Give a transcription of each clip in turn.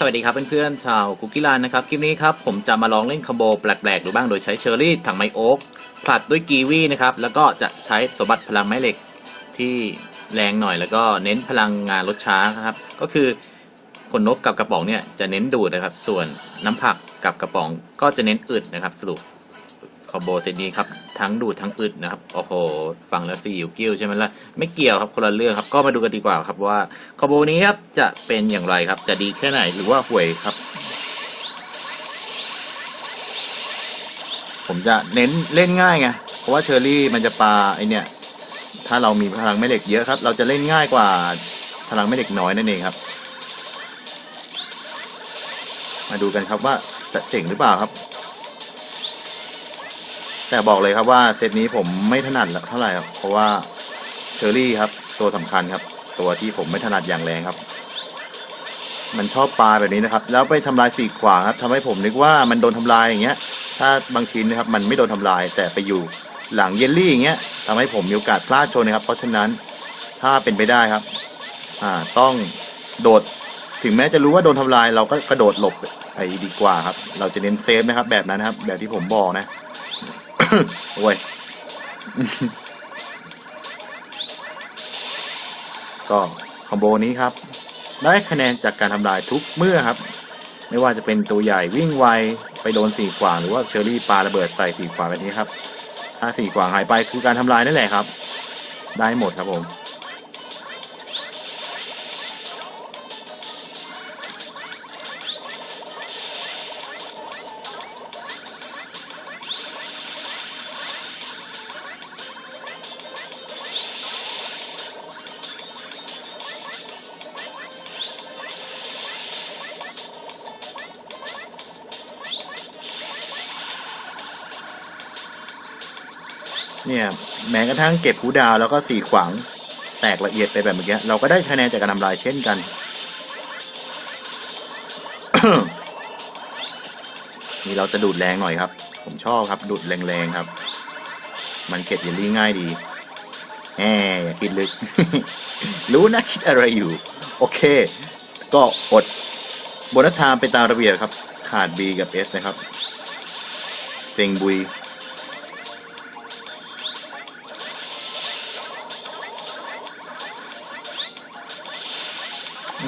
สวัสดีครับเพื่อนๆชาวคุกกี้ลานนะครับคลิปนี้ครับผมจะมาลองเล่นคอมโบแปลกๆดูบ้างโดยใช้เชอร์รี่ถังไมโอ๊กผลัดด้วยกีวีนะครับแล้วก็จะใช้สมบัติพลังแม่เหล็กที่แรงหน่อย แล้วก็เน้นพลังงานลดช้านะครับ ก็คือขนนกกับกระป๋องเนี่ยจะเน้นดูดนะครับ ส่วนน้ำผักกับกระป๋องก็จะเน้นอึดนะครับสรุป คอมโบเซตนี้ครับ ทั้งดูดทั้งอึดนะครับ โอ้โห ฟังแล้วซีอิวกิ้วใช่ไหมล่ะ ไม่เกี่ยวครับคนละเรื่องครับ ก็มาดูกันดีกว่าครับว่าคอมโบนี้ครับจะเป็นอย่างไรครับ จะดีแค่ไหนหรือว่าห่วยครับ ผมจะเน้นเล่นง่ายไง เพราะว่าเชอร์รี่มันจะปาไอเนี่ย ถ้าเรามีพลังแม่เหล็กเยอะครับ เราจะเล่นง่ายกว่าพลังแม่เหล็กน้อยนั่นเองครับ มาดูกันครับว่าจะเจ๋งหรือเปล่าครับ แต่บอกเลยครับว่าเซตนี้ผมไม่ถนัดเท่าไหร่เพราะว่าเชอรี่ครับ ตัวสำคัญครับ ตัวที่ผมไม่ถนัดอย่างแรงครับ มันชอบปลาแบบนี้นะครับ แล้วไปทำลายสีขวางครับทำให้ผมนึกว่ามันโดนทำลายอย่างเงี้ย ถ้าบางชิ้นนะครับมันไม่โดนทำลาย แต่ไปอยู่หลังเยลลี่อย่างเงี้ยทำให้ผมมีโอกาสพลาดชนนะครับ เพราะฉะนั้นถ้าเป็นไปได้ครับ อ่าต้องโดดถึงแม้จะรู้ว่าโดนทำลายเราก็กระโดดหลบไปดีกว่าครับ เราจะเน้นเซฟนะครับ แบบนั้นนะครับ แบบที่ผมบอกนะ โอ้ย ก็คอมโบนี้ครับ ได้คะแนนจากการทำลายทุกเมื่อครับ ไม่ว่าจะเป็นตัวใหญ่วิ่งไว ไปโดนสี่ขวางหรือว่าเชอรี่ปาระเบิดใส่สี่ขวางแบบนี้ครับ ถ้าสี่ขวางหายไปคือการทำลายนั่นแหละครับ ได้หมดครับผม เนี่ย แม้กระทั่งเก็บหูดาวแล้วก็สีขวางแตกละเอียดไปแบบเมื่อกี้เราก็ได้คะแนนจากการทำลายเช่นกัน นี่เราจะดูดแรงหน่อยครับ ผมชอบครับดูดแรงๆครับ มันเก็บเยลลี่ง่ายดีแหมอย่าคิดลึก รู้นะคิดอะไรอยู่ โอเค ก็อดโบนัสไทม์ไปตามระเบียบครับ ขาด B กับ S นะครับ เซงบุย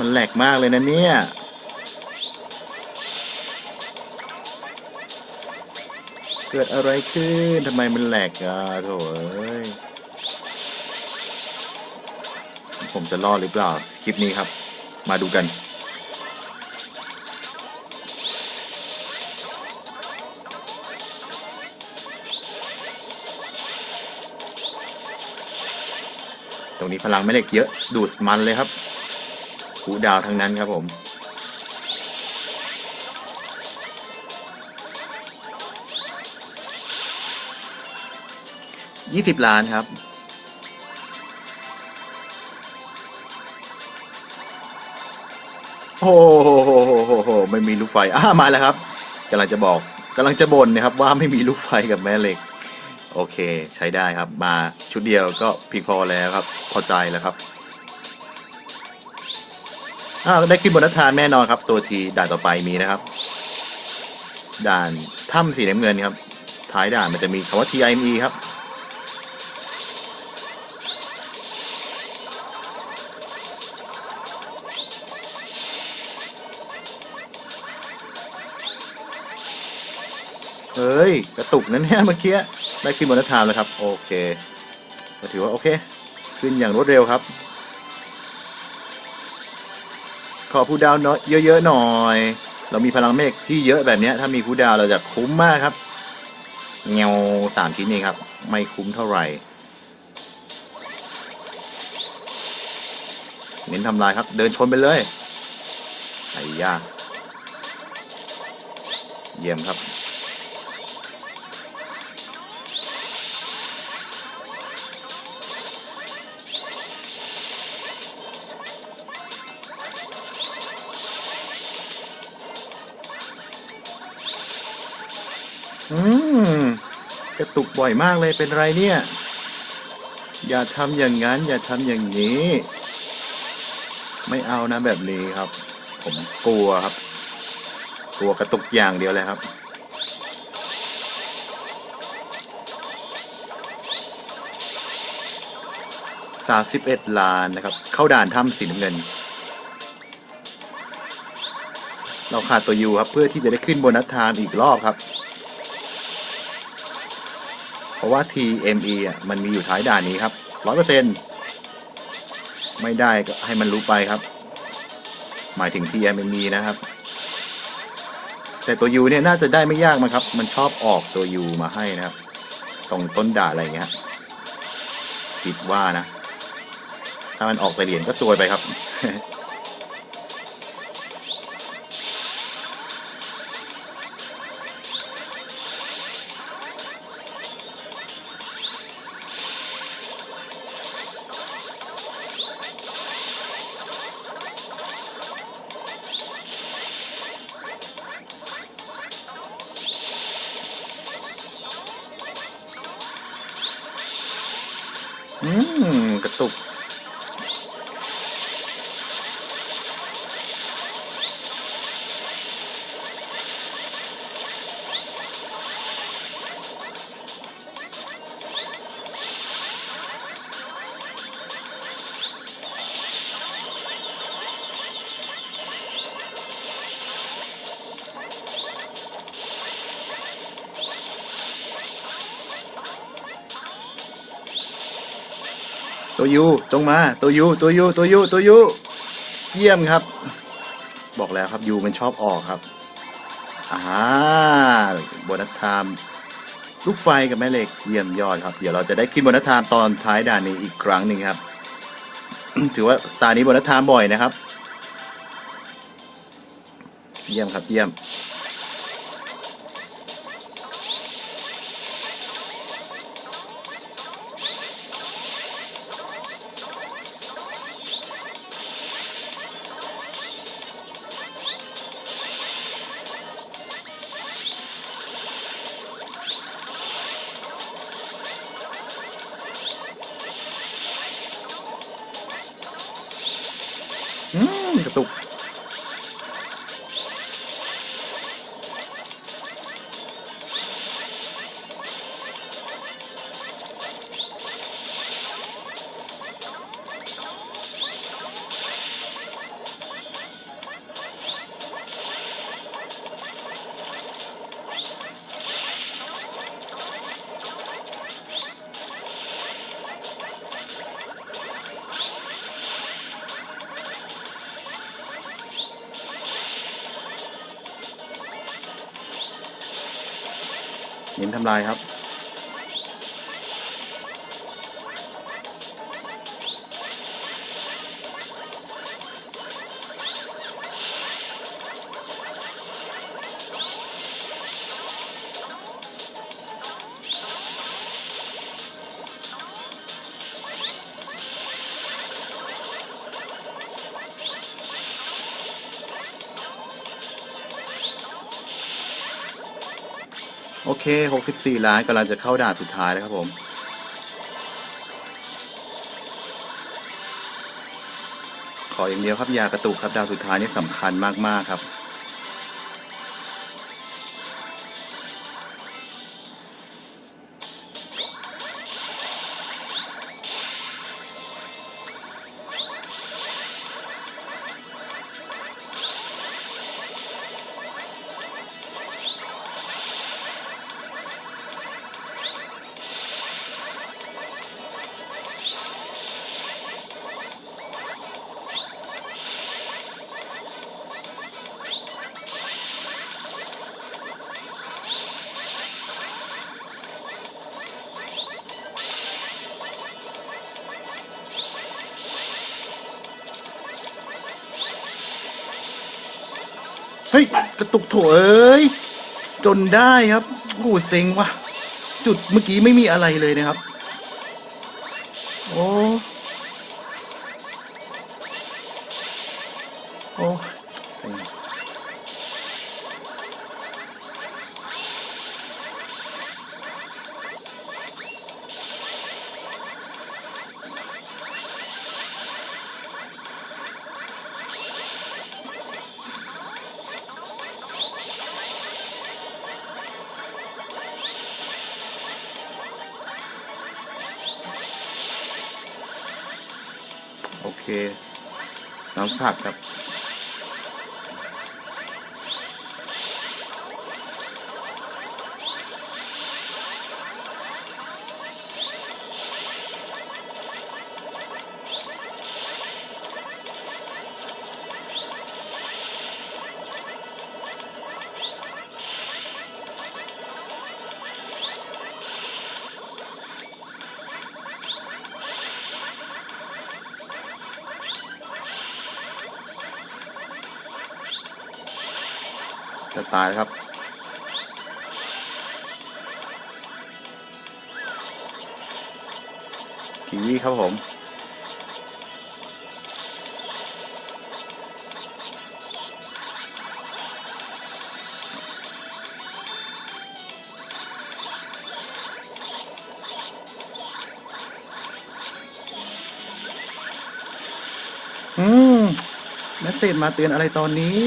มันแหลกมากเลยนะเนี่ย เกิดอะไรขึ้นทำไมมันแหลกอะโถเอ้ยผมจะรอดหรือเปล่า คลิปนี้ครับ มาดูกันตรงนี้พลังไม่เหล็กเยอะดูดมันเลยครับ คูดาวทั้งนั้นครับผมยี่สิบล้านครับ โอ้โหโหโหโหโหไม่มีลูกไฟอ่ามาแล้วครับกำลังจะบอกกำลังจะบ่นนะครับ ว่าไม่มีลูกไฟกับแม่เหล็ก โอเค ใช้ได้ครับ มาชุดเดียวก็เพียงพอแล้วครับ พอใจแล้วครับ อ้าวได้ขึ้นบนนัทานแน่นอนครับ ตัวทีด่านต่อไปมีนะครับ ด่านถ้ำสีน้ำเงินครับ ท้ายด่านมันจะมีคำว่า TIME ครับเฮ้ย กระตุกนั่นเนี่ยเมื่อกี้ได้ขึ้นบนนัทานแล้วครับ โอเคก็ถือว่าโอเค ขึ้นอย่างรวดเร็วครับ ขอผู้ดาวน้อยเยอะๆหน่อย เรามีพลังเมฆที่เยอะแบบนี้ถ้ามีผู้ดาวเราจะคุ้มมากครับเงาสามชิ้นนี้ครับ ไม่คุ้มเท่าไหร่เน้นทำลายครับ เดินชนไปเลยไอ้ยาเยี่ยมครับ กระตุกบ่อยมากเลยเป็นไรเนี่ย อย่าทำอย่างนั้น อย่าทำอย่างนี้ ไม่เอานะแบบนี้ครับ ผมกลัวครับ กลัวกระตุกอย่างเดียวเลยครับสามสิบเอ็ดล้านนะครับ เข้าด่านถ้ำสีน้ำเงิน เราขาดตัวยูครับ เพื่อที่จะได้ขึ้นบนัสไทม์อีกรอบครับ เพราะว่า TME อะมันมีอยู่ท้ายด่านนี้ครับร้อยเปอร์เซ็นไม่ได้ก็ให้มันรู้ไปครับ หมายถึง TME นะครับ แต่ตัวยูเนี่ยน่าจะได้ไม่ยากมั้งครับ มันชอบออกตัวยูมาให้นะครับ ตรงต้นด่านอะไรอย่างเงี้ยคิดว่านะ ถ้ามันออกไปเหรียญก็ซวยไปครับ อืม ตัวยูจงมาตัวยูตัวยูตัวยูตัวยูเยี่ยมครับ บอกแล้วครับยูมันชอบออกครับอ่าโบนัสไทม์ลูกไฟกับแม่เหล็กเยี่ยมยอดครับ เดี๋ยวเราจะได้ขึ้นโบนัสไทม์ตอนท้ายด่านนี้อีกครั้งหนึ่งครับ ถือว่าตานี้โบนัสไทม์บ่อยนะครับ เยี่ยมครับเยี่ยม หินทำลายครับ โอเค 64 ล้านกำลังจะเข้าด่านสุดท้ายแล้วครับผม ขออย่างเดียวครับยากระตุกครับดาวสุดท้ายนี่สำคัญมากๆครับ เฮ้ย กระตุกโถเอ้ย จนได้ครับโอ้โหเซ็งว่ะ จุดเมื่อกี้ไม่มีอะไรเลยนะครับ โอ้ โอ้ โอเค น้ำผักครับ จะตายครับ กีวีครับผม อืม แมสเซจมาเตือนอะไรตอนนี้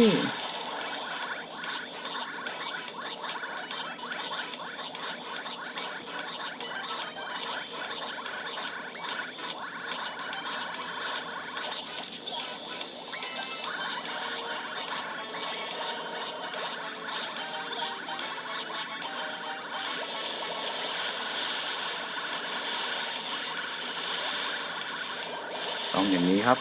องอย่างนี้ครับ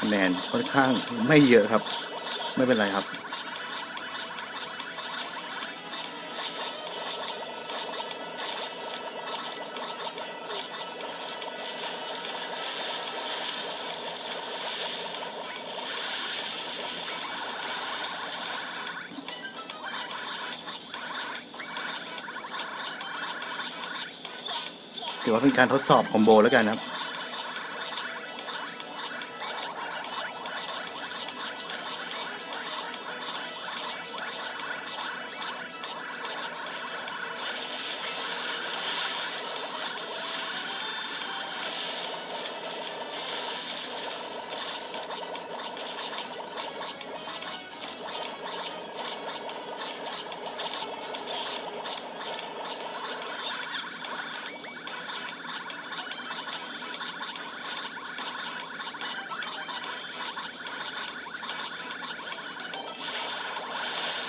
คะแนนค่อนข้างไม่เยอะครับ ไม่เป็นไรครับ ถือว่าเป็นการทดสอบคอมโบแล้วกันครับ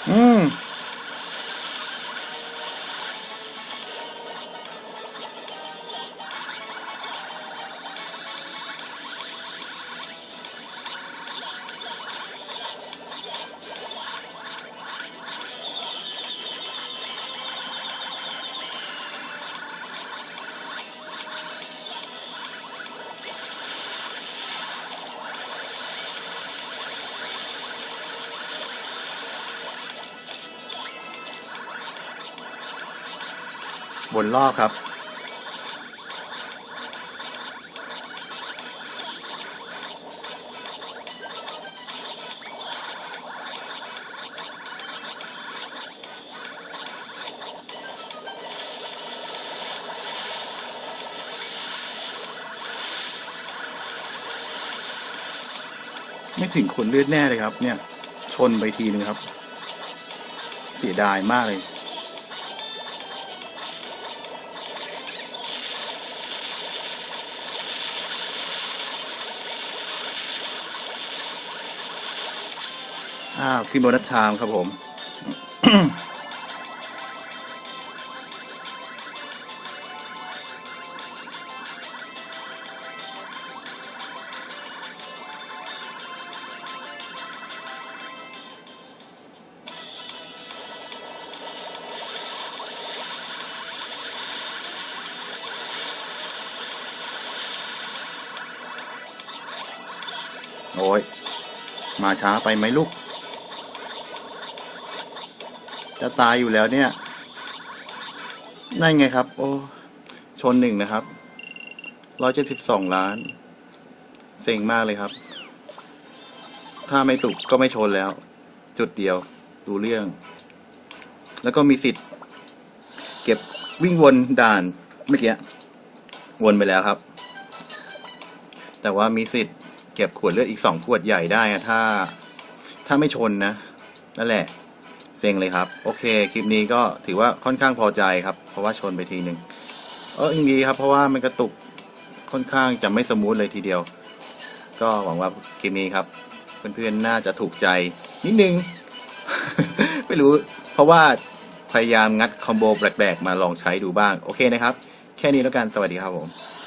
อื มบนรอบครับ ไม่ถึงคนเลือดแน่เลยครับ เนี่ย ชนไปทีนึงครับ เสียดายมากเลย อ้าวขึ้นโบนัสไทม์ครับผม โอ้ย มาช้าไปไหมลูก จะตายอยู่แล้วเนี่ย นั่นไงครับ โอ้ ชนหนึ่งนะครับ ร้อยเจ็ดสิบสองล้าน เซ็งมากเลยครับ ถ้าไม่ตุกก็ไม่ชนแล้ว จุดเดียว ดูเรื่อง แล้วก็มีสิทธิ์ เก็บวิ่งวนด่านเมื่อกี้วนไปแล้วครับ แต่ว่ามีสิทธิ์เก็บขวดเลือดอีกสองขวดใหญ่ได้ถ้า ถ้าไม่ชนนะ นั่นแหละ เซ็งเลยครับ โอเค คลิปนี้ก็ถือว่าค่อนข้างพอใจครับ เพราะว่าชนไปทีหนึ่งเออยังดีครับ เพราะว่ามันกระตุกค่อนข้างจะไม่สมูทเลยทีเดียว ก็หวังว่าคลิปนี้ครับ เพื่อนๆน่าจะถูกใจนิดนึง ไม่รู้ เพราะว่าพยายามงัดคอมโบแปลกๆมาลองใช้ดูบ้าง โอเคนะครับ แค่นี้แล้วกัน สวัสดีครับผม